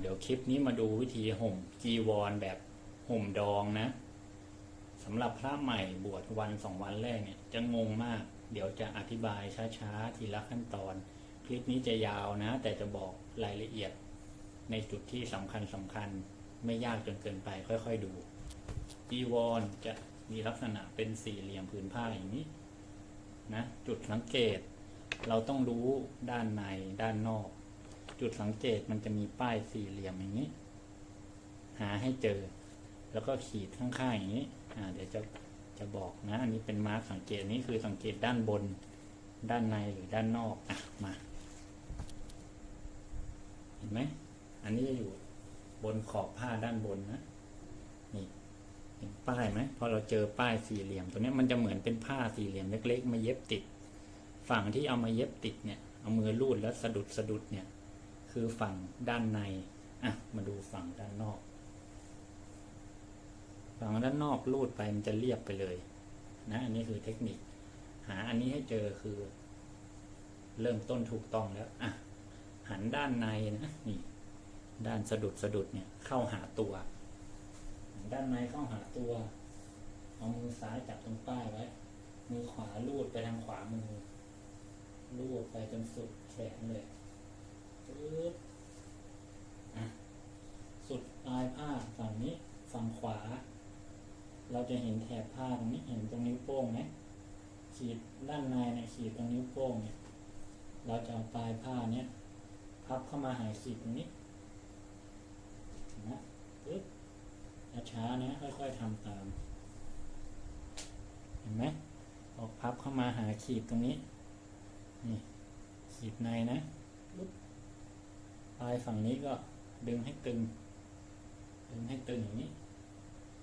เดี๋ยวคลิปนี้มาดูวิธีห่มจีวรแบบห่มดองนะสำหรับพระใหม่บวชวันสองวันแรกเนี่ยจะงงมาก เดี๋ยวจะอธิบายช้าๆทีละขั้นตอน คลิปนี้จะยาวนะ แต่จะบอกรายละเอียด ในจุดที่สำคัญสำคัญไม่ยากจนเกินไปค่อยๆดู จีวรจะมีลักษณะเป็นสี่เหลี่ยมผืนผ้าอย่างนี้นะจุดสังเกต เราต้องรู้ด้านในด้านนอก จุดสังเกตมันจะมีป้ายสี่เหลี่ยมอย่างนี้ หาให้เจอ แล้วก็ขีดข้างๆอย่างนี้อ่าเดี๋ยวจะจะบอกนะ อันนี้เป็นมาร์กสังเกตนี้คือสังเกตด้านบน ด้านในหรือด้านนอกอะมาเห็นไหมอันนี้จะอยู่บนขอบผ้าด้านบนนะนี่เห็นป้ายไหมพอเราเจอป้ายสี่เหลี่ยมตัวนี้มันจะเหมือนเป็นผ้าสี่เหลี่ยมเล็ก ๆ มาเย็บติด ฝั่งที่เอามาเย็บติดเนี่ยเอามือลูดแล้วสะดุดสะดุดเนี่ย คือฝั่งด้านในอะมาดูฝั่งด้านนอก ฝั่งด้านนอกลูดไปมันจะเรียบไปเลยนะอันนี้คือเทคนิค หาอันนี้ให้เจอคือ เริ่มต้นถูกต้องแล้วอะหันด้านในนะนี่ด้านสะดุดสะดุดเนี่ยเข้าหาตัว ด้านในเข้าหาตัว เอามือซ้ายจับตรงป้ายไว้ มือขวาลูดไปทางขวามือลูดไปจนสุดแขนเลย ปึ๊บอะสุดปลายผ้าฝั่งนี้ฝั่งขวา เราจะเห็นแถบผ้าตรงนี้เห็นตรงนิ้วโป้งไหมขีดด้านในเนี่ยขีดตรงนิ้วโป้งเนี่ยเราจะเอาปลายผ้าเนี้ยพับเข้ามาหาขีดตรงนี้นะปึ๊บช้าๆนะค่อยๆทำตาม เห็นไหมออกพับเข้ามาหาขีดตรงนี้ นี่ ขีดในนะ ปลายฝั่งนี้ก็ดึงให้ตึง ดึงให้ตึงอย่างนี้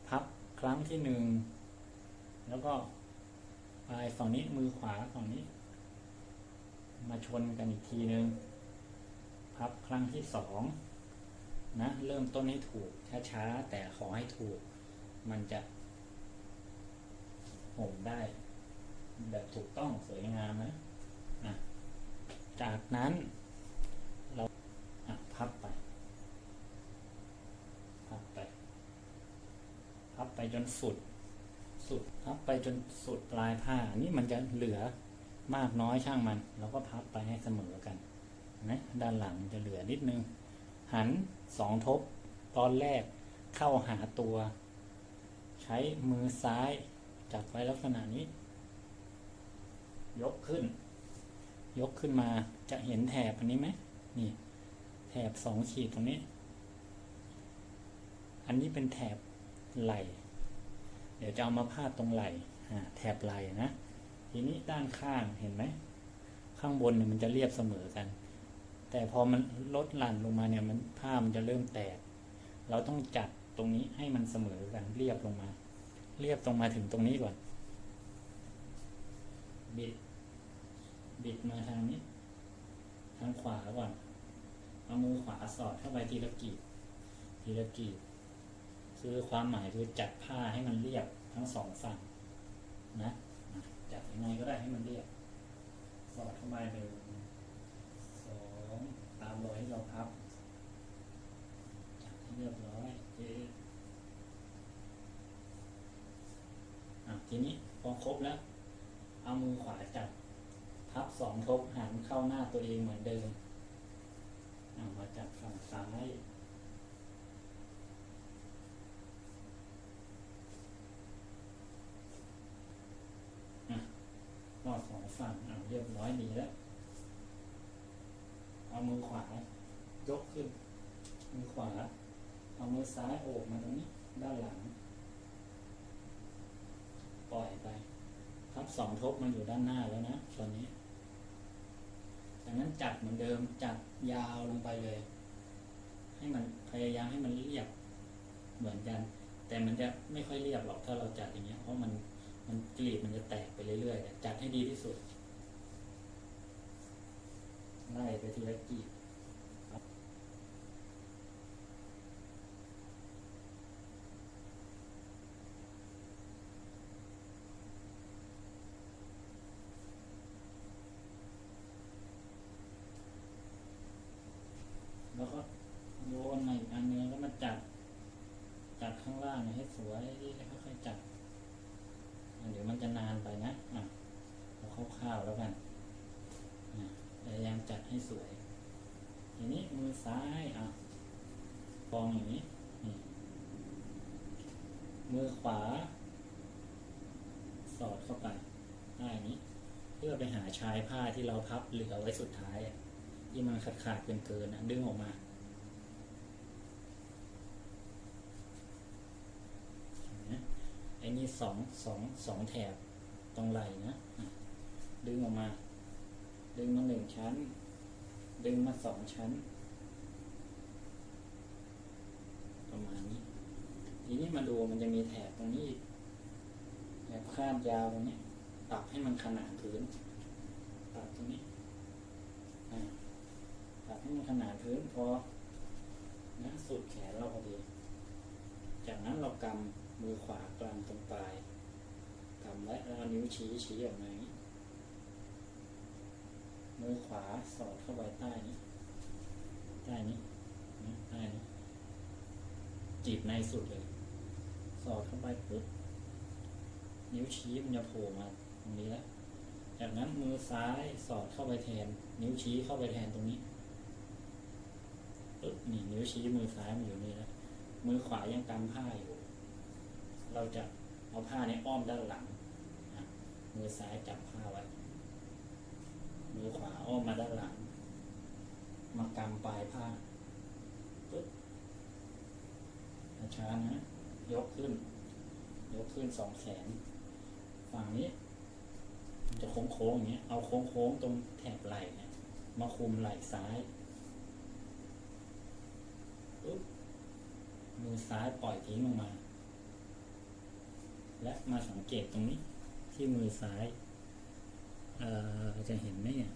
พับครั้งที่หนึ่ง แล้วก็ปลายฝั่งนี้มือขวาฝั่งนี้ มาชนกันอีกทีหนึ่งพับครั้งที่สองนะเริ่มต้นให้ถูกช้าๆแต่ขอให้ถูก มันจะห่มได้ แบบถูกต้องสวยงามนะอะจากนั้น เราอะพับไป พับไป พับไป จนสุด สุดพับไปจนสุดปลายผ้า นี่มันจะเหลือมากน้อยช่างมัน เราก็พับไปให้เสมอกันนะด้านหลังจะเหลือนิดนึง หันสองทบ ตอนแรกเข้าหาตัว ใช้มือซ้าย จับไว้ลักษณะนี้ ยกขึ้น ยกขึ้นมาจะเห็นแถบอันนี้ไหมนี่ แถบสองขีดตรงนี้ อันนี้เป็นแถบไหล เดี๋ยวจะเอามาพาดตรงไหล่แถบไหลนะ ทีนี้ด้านข้างเห็นไหม ข้างบนเนี่ยมันจะเรียบเสมอกัน แต่พอมันลดหลั่นลงมาเนี่ยมันผ้ามันจะเริ่มแตก เราต้องจัดตรงนี้ให้มันเสมอกันเรียบลงมา เรียบตรงมาถึงตรงนี้ก่อน บิด บิดมาทางนี้ ทางขวาก่อน เอามือขวาสอดเข้าไปทีละกีบทีละกีบ คือความหมายคือจัดผ้าให้มันเรียบทั้งสองฝั่งนะจัดยังไงก็ได้ให้มันเรียบ สอดเข้าไปหนึ่งสองตามรอยที่เราพับจัดให้เรียบร้อยเจ๊ทีนี้พอครบแล้ว เอามือขวาจับพับสองทบหันเข้าหน้าตัวเองเหมือนเดิมเอามาจับฝั่งซ้าย อะก็ ฝั่งเอาเรียบร้อยดีแล้ว เอามือขวา ยกขึ้น มือขวา เอามือซ้ายโอบมาตรงนี้ ด้านหลัง ปล่อยไปพับสองทบมันอยู่ด้านหน้าแล้วนะตอนนี้จากนั้นจัดเหมือนเดิม จัดยาวลงไปเลย ให้มันพยายามให้มันเรียบ เหมือนกัน แต่มันจะไม่ค่อยเรียบหรอกถ้าเราจัดอย่างเงี้ย เพราะมัน มันกลีบมันจะแตกไปเรื่อยๆ จัดให้ดีที่สุด ไล่ไปทีละกลีบแล้วก็โยนมา จัด จัดข้างล่างให้สวยแล้วค่อยๆจัดอะเดี๋ยวมันจะนานไปนะอะเอาคร่าวๆแล้วกันอะพยายามจัดให้สวย ทีนี้มือซ้ายอะปองอย่างนี้นี่ มือขวา สอดเข้าไปได้อย่านี้ เพื่อไปหาชายผ้าที่เราพับเหลือไว้สุดท้ายอะที่มันขาดขาดเกินเกินะดึงออกมาเห็นไอ้นี่สองสองสองแถบตรงไหล่นะ ดึงออกมา ดึงมาหนึ่งชั้น ดึงมาสองชั้น ประมาณนี้ ทีนี้มาดูมันจะมีแถบตรงนี้อีกแถบข้ามยาวตรงนี้ปรับให้มันขนานพื้นปรับตรงนี้อ่าปรับให้มันขนานพื้นพอนะสุดแขนเราพอดี จากนั้นเรากำมือขวากลางตรงปลายกำไว้แล้วเอานิ้วชี้ชี้ออกมาอย่างนี้มือขวาสอดเข้าไปใต้นี้ใต้นี้ใต้นี้จีบในสุดเลย อดเข้าไปปุ๊บนิ้วชี้มันจะโผล่มาตรงนี้แล้วจากนั้นมือซ้ายสอดเข้าไปแทน นิ้วชี้เข้าไปแทนตรงนี้ปึ๊บนี่นิ้วชี้มือซ้ายมันอยู่นี่แล้วมือขวายังกำผ้าอยู่ เราจะเอาผ้าเนี้อ้อมด้านหลังมือซ้ายจับผ้าไว้ มือขวาอ้อมมาด้านหลัง มากำปลายผ้าปึ๊บช้านะ ยกขึ้น ยกขึ้นสองแขน ฝั่งนี้มันจะโค้งๆอย่างเงี้ย เอาโค้งๆตรงแถบไหล่เนี่ย มาคุมไหล่ซ้ายปุ๊บมือซ้ายปล่อยทิ้งลงมา และมาสังเกตตรงนี้ ที่มือซ้าย เอ่อจะเห็นไหมเนี่ย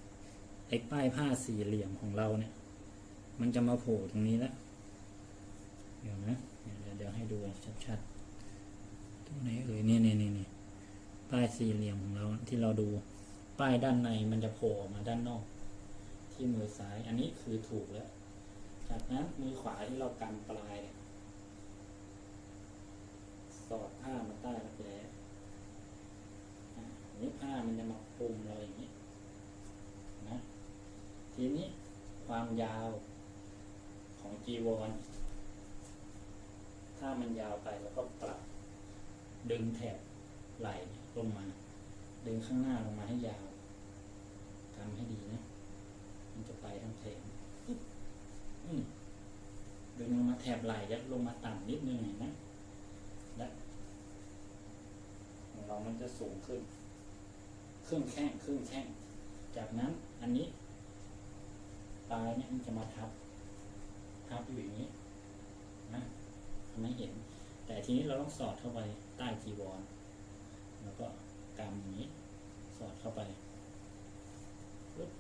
ไอ้ป้ายผ้าสี่เหลี่ยมของเราเนี่ย มันจะมาโผล่ตรงนี้แล้วเดี๋ยวนะ ดูชัดๆตรงไหนเอ่ยเนี่ยเนี่ยเนี่ยเนี่ยป้ายสี่เหลี่ยมของเราที่เราดู ป้ายด้านในมันจะโผล่ออกมาด้านนอก ที่มือซ้ายอันนี้คือถูกแล้ว จากนั้นมือขวาที่เรากำปลายสอดผ้ามาใต้รักแร้อะอันนี้ผ้ามันจะมาคลุมเราอย่างนี้นะทีนี้ความยาวของจีวร ถ้ามันยาวไปแล้วก็ปรับ ดึงแถบไหล่ลงมา ดึงข้างหน้าลงมาให้ยาวทำให้ดีนะ มันจะไปทั้งเพลงปึ๊บดึงลงมาแถบไหล่ยัดลงมาต่ำนิดนึงนไหมและของเรามันจะสูงขึ้น ครึ่งแข้งครึ่งแข้ง จากนั้นอันนี้ ปลายเนี่ยมันจะมาทับ ทับอยู่อย่างนี้ ทำให้เห็น แต่ทีนี้เราต้องสอดเข้าไปใต้จีวร แล้วก็กำอย่างนี้ สอดเข้าไปปึ๊บ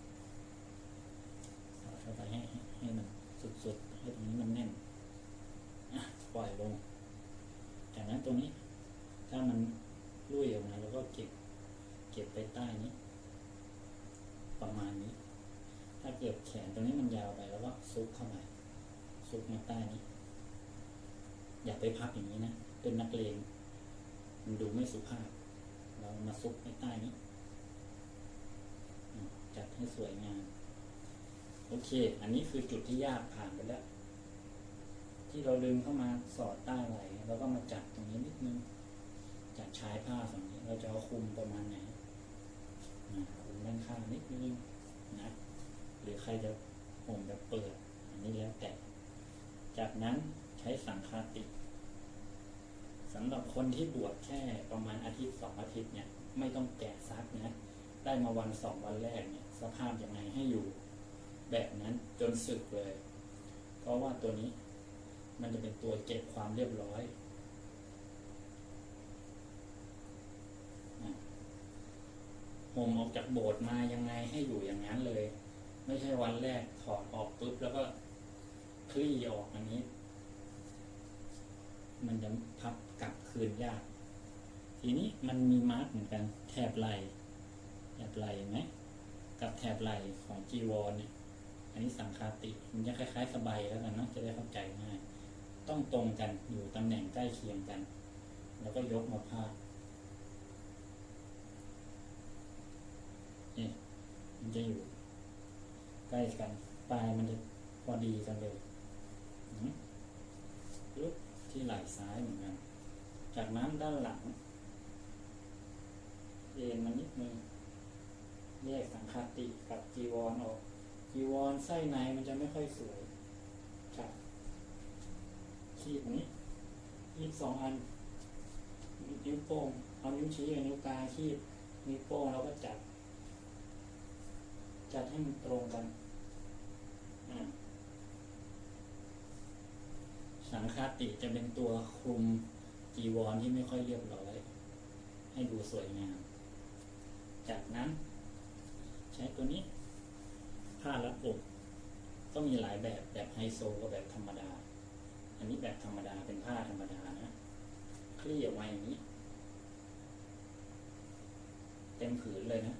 สอดเข้าไปให้ให้ห้มันสุดๆให้ตรงนี้มันแน่นอะปล่อยลง จากนั้นตรงนี้ ถ้ามันลุ่ยออกมาแล้วก็เก็บ เก็บไปใต้นี้ ประมาณนี้ ถ้าเกิดแขนตรงนี้มันยาวไปแล้วก็ซุกเข้ามาซุกมาใต้นี้ อย่าไปพับอย่างนี้นะเป็นนักเลงมันดูไม่สุภาพ เรามาซุกในใต้นี้ จัดให้สวยงาม โอเค อันนี้คือจุดที่ยากผ่านไปแล้ว ที่เราดึงเข้ามาสอดใต้ไหล่แล้วก็มาจัดตรงนี้นิดนึง จัดชายผ้าฝั่งนี้ เราจะเอาคุมประมาณไหนคุมด้านข้างนิดนึงนะ หรือใครจะห่มแบบเปิด อันนี้แล้วแต่ จากนั้น ใช้สังคาติสำหรับคนที่บวชแค่ประมาณอาทิตย์สองอาทิตย์เนี่ย ไม่ต้องแกะซักนะ ได้มาวันสองวันแรกเนี่ย สภาพยังไงให้อยู่ แบบนั้นจนสึกเลย เพราะว่าตัวนี้มันจะเป็นตัวเก็บความเรียบร้อยห่มออกจากโบสถ์มายังไงให้อยู่อย่างนั้นเลย ไม่ใช่วันแรกถอดออกปุ๊บแล้วก็คลี่ออกอันนี้ มันจะพับกลับคืนยาก ทีนี้มันมีมาร์กเหมือนกันแถบไหลแถบไหลเห็นไหมกับแถบไหลของจีวรเนี่ยอันนี้สังคาติมันจะคล้ายๆสบายแล้วกันเนาะจะได้เข้าใจง่าย ต้องตรงกันอยู่ตำแหน่งใกล้เคียงกัน แล้วก็ยกมาพาดนี่มันจะอยู่ ใกล้กัน ปลายมันจะพอดีกันเลยอืมลุก ที่ไหล่ซ้ายเหมือนกัน จากนั้นด้านหลัง เอ็นมานิดนึงแยกสังคติกับจีวรออก จีวรไส้ในมันจะไม่ค่อยสวยครับขีดนี้ขีดสองอัน นิ้วโป้งเอานิ้วชี้กับนิ้วกลางขีดนิ้วโป้งแล้วก็จัดจัดให้มันตรงกันอ่า สังคติจะเป็นตัวคลุมจีวรที่ไม่ค่อยเรียบร้อย ให้ดูสวยงาม จากนั้น ใช้ตัวนี้ผ้ารัดอกก็มีหลายแบบแบบไฮโซกับแบบธรรมดา อันนี้แบบธรรมดาเป็นผ้าธรรมดานะ คลี่ออกมาอย่างนี้ เต็มผืนเลยนะ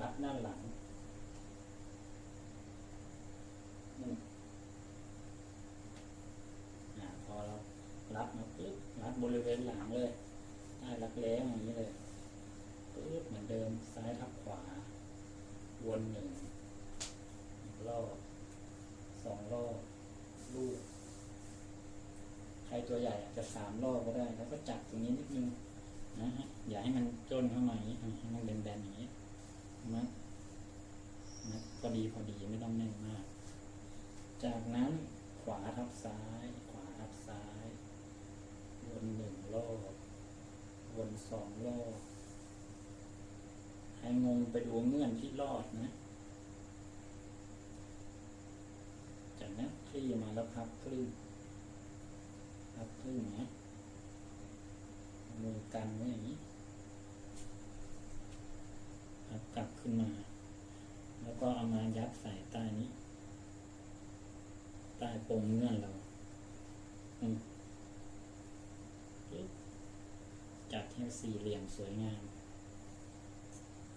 รัดด้านหลังอืมอ่าพอเรารัดมาปึ๊บรัดบริเวณหลังเลย ใต้รักแร้อย่างนี้เลยปึ๊บเหมือนเดิมซ้ายทับขวา วนหนึ่งรอบสองรอบลูก ใครตัวใหญ่อาจจะสามรอบก็ได้ แล้วก็จับตรงนี้นิดนึงนะฮะอย่าให้มันจนเข้ามาอย่างนี้อ่ให้มันเป็นแบนๆอย่างนี้มัดมัดพอดีพอดีไม่ต้องแน่นมาก จากนั้นขวาทับซ้าย ขวาทับซ้ายวนหนึ่งรอบ สองรอบให้งงไปดูเงื่อนที่รอดนะ จากนั้นคลี่มาแล้วพับครึ่งพับครึ่งนะมือกันไว้อย่างนี้พับกลับขึ้นมา แล้วก็เอามายัดใส่ใต้นี้ ใต้ปมเงื่อนเรา อืมปึ๊บ จัดให้สี่เหลี่ยมสวยงาม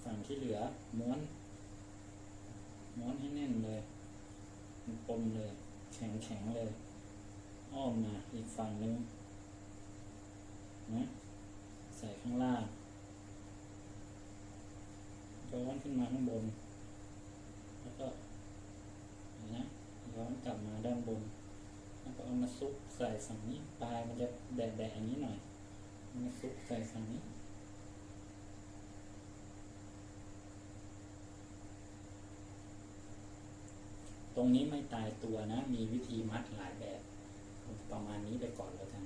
ฝั่งที่เหลือม้วน ม้วนให้แน่นเลยมันปมเลย แข็งแข็งๆเลย อ้อมมาอีกฝั่งนึงนะใส่ข้างล่างย้อนขึ้นมาข้างบน แล้วก็นะย้อนกลับมาด้านบน แล้วก็เอามาซุกใส่ฝั่งนี้ปลายมันจะแบะๆอย่างนี้หน่อย มาซุกใส่ฝั่งนี้ตรงนี้ไม่ตายตัวนะ มีวิธีมัดหลายแบบ ประมาณนี้ไปก่อนแล้วกัน